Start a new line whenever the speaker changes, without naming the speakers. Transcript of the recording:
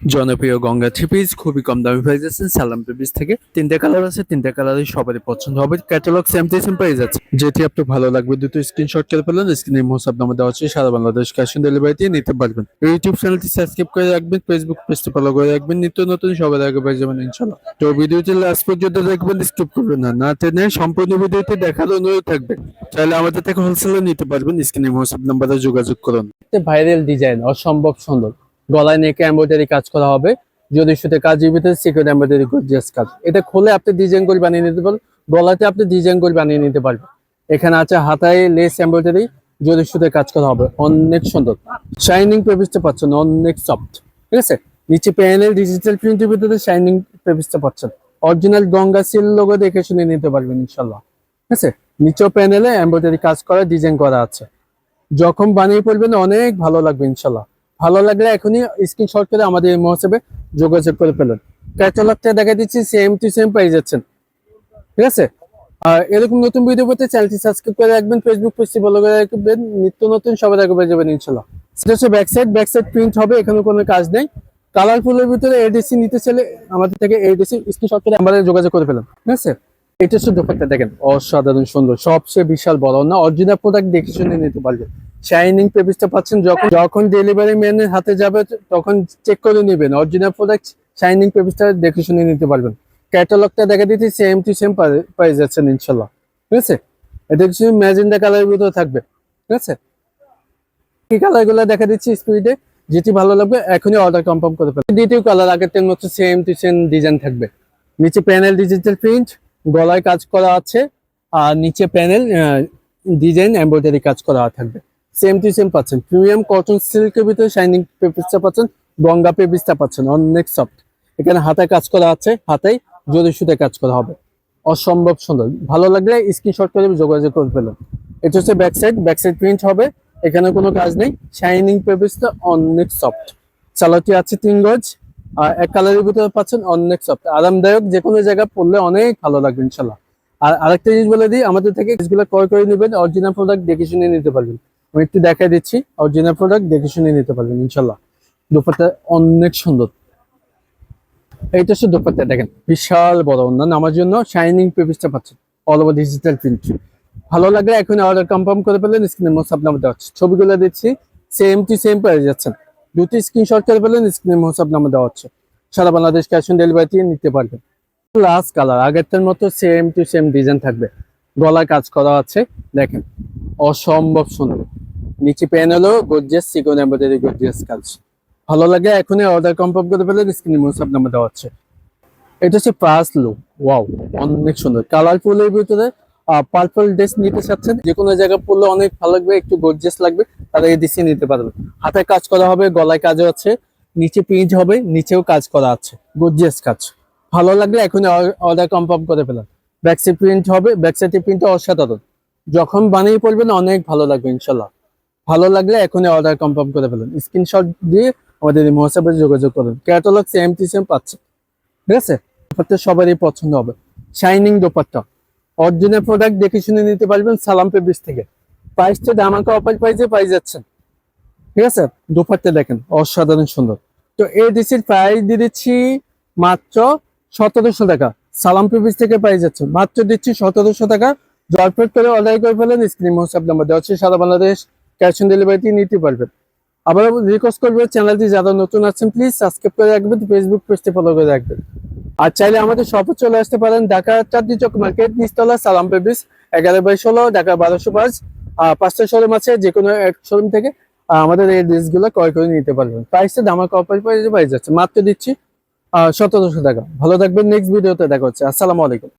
জনপ্রিয় Ganga three piece, খুবই কম দামে পেয়ে যাচ্ছেন সালাম পিস থেকে। তিনটে কালার আছে, তিনটে কালারই সবারই পছন্দ হবে। ক্যাটালগ সেম টু সেম পেয়ে যাচ্ছে যেটি আপনার ভালো লাগবে দুটো স্ক্রিনশট করে ফেলেন। স্ক্রিনে মোসাব নামে দেওয়া আছে, সারা বাংলাদেশ ক্যাশ অন ডেলিভারিতে নিতে পারবেন। ইউটিউব চ্যানেলটি সাবস্ক্রাইব করে রাখবেন ফেসবুক পেজটি ফলো করে রাখবেন। নিত্য নতুন, সবার আগে পেয়ে যাবেন ইনশাল্লাহ তো ভিডিওটি লাস্ট পর্যন্ত দেখবেন স্কিপ করবেন না। না টেনে সম্পূর্ণ ভিডিওটি দেখার অনুরোধ থাকবে। চাইলে আমাদের থেকে হোলসেলে নিতে পারবেন স্ক্রিনে মোসাব নাম্বারে যোগাযোগ করুন।
ভাইরাল ডিজাইন অসম্ভব সুন্দর। গলায় নেকে এমব্রয়ডারি কাজ করা হবে। যদি সুতে কাজের ভিতরে সিকিউর এমব্রয়ডারি গর্জিয়াস কাজ। এটা খুলে আপনি ডিজাইন করে বানিয়ে নিতে পারবেন। গলাতে আপনি ডিজাইন করে বানিয়ে নিতে পারবেন। এখানে আছে হাতায় লেস এমব্রয়ডারি যদি সুতে কাজ করা হবে, অনেক সুন্দর। শাইনিং পেপিসটা পাচ্ছেন, অনেক সফট ঠিক আছে? নিচে প্যানেল ডিজিটাল প্রিন্টের ভিতরে শাইনিং পেপিসটা পাচ্ছেন। অরিজিনাল গঙ্গা সিল লোগো দেখে শুনে নিতে পারবেন ইনশাল্লাহ ঠিক আছে? নিচেও প্যানেলে এমব্রয়ডারি কাজ করা ডিজাইন করা আছে। যখন বানিয়ে পড়বেন, অনেক ভালো লাগবে ইনশাল্লাহ ভালো লাগলে এখনই স্ক্রিনশট করে আমাদের এই মহোৎসবে যোগাযোগ করে ফেলুন। ক্যাটালগটা দেখা দিচ্ছি সেম টু সেম পেয়ে যাচ্ছেন। ঠিক আছে? আর এরকম নতুন ভিডিও পেতে চ্যানেলটি সাবস্ক্রাইব করে রাখবেন ফেসবুক পেজটি ফলো করে রাখবেন, নিত্য নতুন সবার আগে পেয়ে যাবেন ইনশাল্লাহ। সেটা হচ্ছে ব্যাক সাইড ব্যাক প্রিন্ট হবে, এখানে কোনো কাজ নেই। কালারফুলের ভিতরে এডিসি নিতে চাইলে আমাদের থেকে এডিসি স্ক্রিনশট করে আমাদের যোগাযোগ করে ফেলুন। ঠিক আছে? এটা দোপাট্টা, দেখেন, অসাধারণ সুন্দর, সবচেয়ে বিশাল বড়, না অরিজিনাল প্রোডাক্ট দেখে শুনে নিতে পারবেন শাইনিং পেপিসটা পাচ্ছেন যখন যখন ডেলিভারি ম্যানের হাতে যাবে, তখন চেক করে নেবেন। অরিজিনাল প্রোডাক্ট শাইনিং পেপিসটা দেখে শুনে নিতে পারবেন। ক্যাটালগটা দেখা দিতে সেম টু সেম পেয়ে যাচ্ছেন ইনশাল্লাহ। ঠিক আছে? এটা কিছু ম্যাজেন্ডা কালারের ভিতরে থাকবে। ঠিক আছে? কি কালারগুলো দেখা দিচ্ছি স্পিডে যেটি ভালো লাগবে, এখনই অর্ডার কনফার্ম করে ফেলবেন দ্বিতীয় কালার আগের মতো সেম টু সেম ডিজাইন থাকবে। নিচে প্যানেল ডিজিটাল প্রিন্ট গলায় কাজ করা আছে। আর নিচে প্যানেল ডিজাইন এমব্রয়ডারি কাজ করা থাকবে। সেম টু সেম পাচ্ছেন। প্রিমিয়াম কটন সিল্কের ভিতরে শাইনিং পেপিসটা পাচ্ছেন, গঙ্গা পেপিসটা পাচ্ছেন। অনেক সফট এখানে হাতে কাজ করা আছে হাতায় জরি সুতে কাজ করা হবে। অসম্ভব সুন্দর। ভালো লাগলে স্ক্রিনশট করে যোগাযোগ করে ফেলুন। এটা হচ্ছে back side back side print হবে। এখানে কোনো কাজ নেই। শাইনিং পেপিসটা অনেক সফট চালাটি আছে তিন গজ। আর এক কালারের ভিতরে পাচ্ছেন অনেক সফট আরামদায়ক যে কোনো জায়গায় পড়লে অনেক ভালো লাগবে, ইনশাল্লাহ। আর আরেকটা জিনিস বলে দিই, আমাদের থেকে জিনিসগুলো ক্রয় করে নেবেন। অরিজিনাল প্রোডাক্ট দেখে শুনে নিতে পারবেন। আমি একটু দেখাই দিচ্ছি অরিজিনাল প্রোডাক্ট দেখে শুনে নিতে পারবেন, ইনশাল্লাহ। দুপাট্টা অনেক সুন্দর। এইটা হচ্ছে দুপাট্টা, দেখেন, বিশাল বড় অন্যান্য, আমার জন্য শাইনিং পেপিসটা পাচ্ছেন অল ওভার ডিজিটাল প্রিন্ট ভালো লাগলে এখন অর্ডার কনফার্ম করে ফেলেন স্ক্রিনের মোস্ট আপনার দেওয়া হচ্ছে ছবিগুলো দিচ্ছি সেম টু সেম পেয়ে যাচ্ছেন দুটি স্ক্রিনশট করে ফেলেন স্ক্রিনের মোস্ট আপনার দেওয়া হচ্ছে সারা বাংলাদেশ ক্যাশ অন ডেলিভারিতে নিতে পারবেন। লাস্ট কালার আগেরটার মতো সেম টু সেম ডিজাইন থাকবে। গলায় কাজ করা আছে, দেখেন, অসম্ভব সুন্দর। নিচে প্যানেলও গর্জিয়াস সিকন এমব্রয়ডারি গর্জিয়াস কাজ। ভালো লাগে, এখনই অর্ডার কনফার্ম করে ফেলে স্ক্রিনে মোসাব নাম্বার দেওয়া হচ্ছে এটা হচ্ছে পাস লুক ওয়াও অনেক সুন্দর। কালারফুলের ভিতরে পার্পল ড্রেস নিতে চাচ্ছেন যে কোনো জায়গায় পরলে অনেক ভালো লাগবে, একটু গর্জিয়াস লাগবে, তারা এই ডিসি নিতে পারবেন হাতে কাজ করা হবে, গলায় কাজও আছে, নিচে প্রিন্ট হবে, নিচেও কাজ করা আছে গর্জিয়াস কাজ। ভালো লাগলে এখন অর্ডার কনফার্ম করে ফেলান। ব্যাকসাইড প্রিন্ট হবে ব্যাকসাইডের প্রিন্ট অসাধারণ। যখন বানিয়ে পড়বেন অনেক ভালো লাগবে, ইনশাল্লাহ। ভালো লাগলে এখনই অর্ডার কনফার্ম করে ফেলুন। স্ক্রিনশট দিয়ে আমাদের এই মহাসাবে যোগাযোগ করুন। ক্যাটালগ সেম টু সেম পাচ্ছে। ঠিক আছে? দোপাট্টা সবারই পছন্দ হবে। শাইনিং দোপাট্টা। অরিজিনাল প্রোডাক্ট দেখে শুনে নিতে পারবেন সালাম পেবিস থেকে। প্রাইসটা দামাকা অফার প্রাইসে পাই যাচ্ছেন। ঠিক আছে? দোপাট্টা দেখেন, অসাধারণ সুন্দর। তো এই ডিসির প্রাইস দিয়ে দিচ্ছি মাত্র সতেরোশো টাকা। সালাম পিপিস থেকে পাই যাচ্ছে মাত্র দিচ্ছি সতেরোশো টাকা। জয়পেট করে অর্ডার করে ফেলেন। স্ক্রিন হোয়াটসঅ্যাপ নাম্বার দেওয়া সারা বাংলাদেশ। ক্যাশ অন ডেলিভারিতে নিতে পারবেন। আবার রিকোয়েস্ট করব, চ্যানেলটি যারা নতুন আছেন প্লিজ সাবস্ক্রাইব করে রাখবেন ফেসবুক পেজটি ফলো করে রাখবেন। আর চাইলে আমাদের শপে চলে আসতে পারেন, ঢাকা চারটি চক মার্কেট নিচতলা সালাম পেবিস, এগারো বাই ষোলো, ঢাকা বারোশো পাঁচ পাঁচটা শোরুম আছে যে কোনো এক শোরুম থেকে আমাদের এই ড্রেসগুলো ক্রয় করে নিতে পারবেন। প্রাইসটা দামাকা অফার প্রাইসে যাচ্ছে, মাত্র দিচ্ছি সতেরোশো টাকা। ভালো থাকবেন নেক্সট ভিডিওতে দেখা হচ্ছে। আসসালামু আলাইকুম।